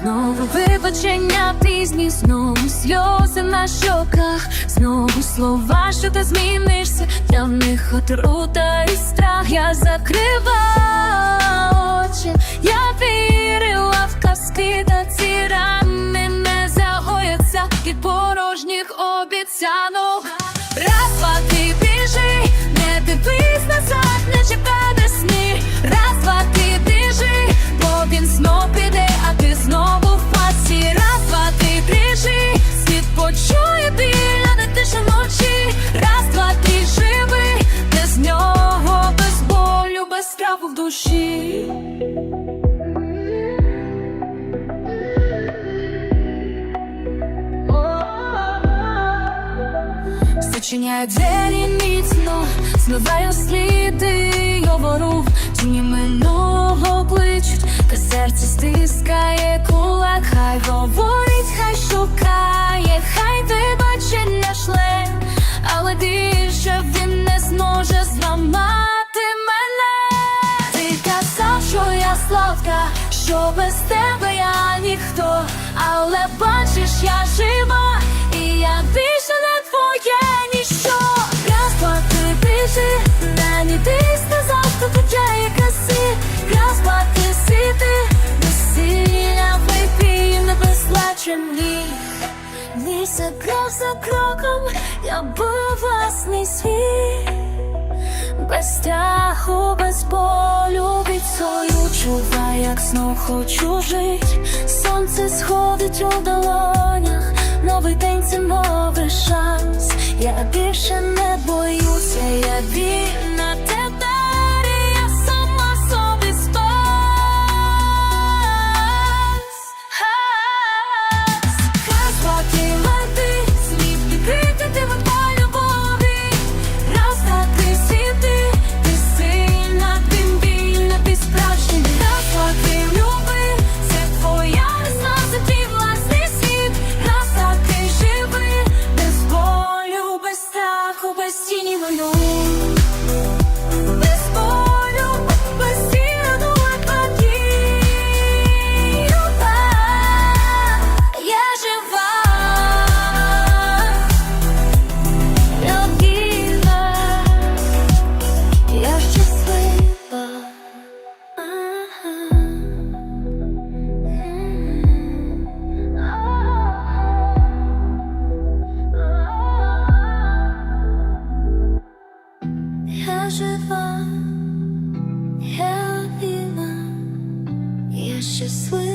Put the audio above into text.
Знову вибачення пізні, знову сльози на щоках, знову слова, що ти змінишся, для них отрута і страх. Я закрива страху в душі. Зачиняє двері міцно, змиваю сліди говору Тіні минулого що без тебе я ніхто, але бачиш, я жива, і я більше не твоє ніщо. Раз, два, три, не дивись назад, тут втрачає краси. Раз, два, ти сіти, весілля випій, не безплачений. Нісся крок за кроком, я був власний світ. Без страху, без болю від свою чуваю, як знов хочу жить. Сонце сходить у долонях, новий день це новий шанс. Я більше не боюся, я вільна без вину. Я жива, я любила, я щаслива.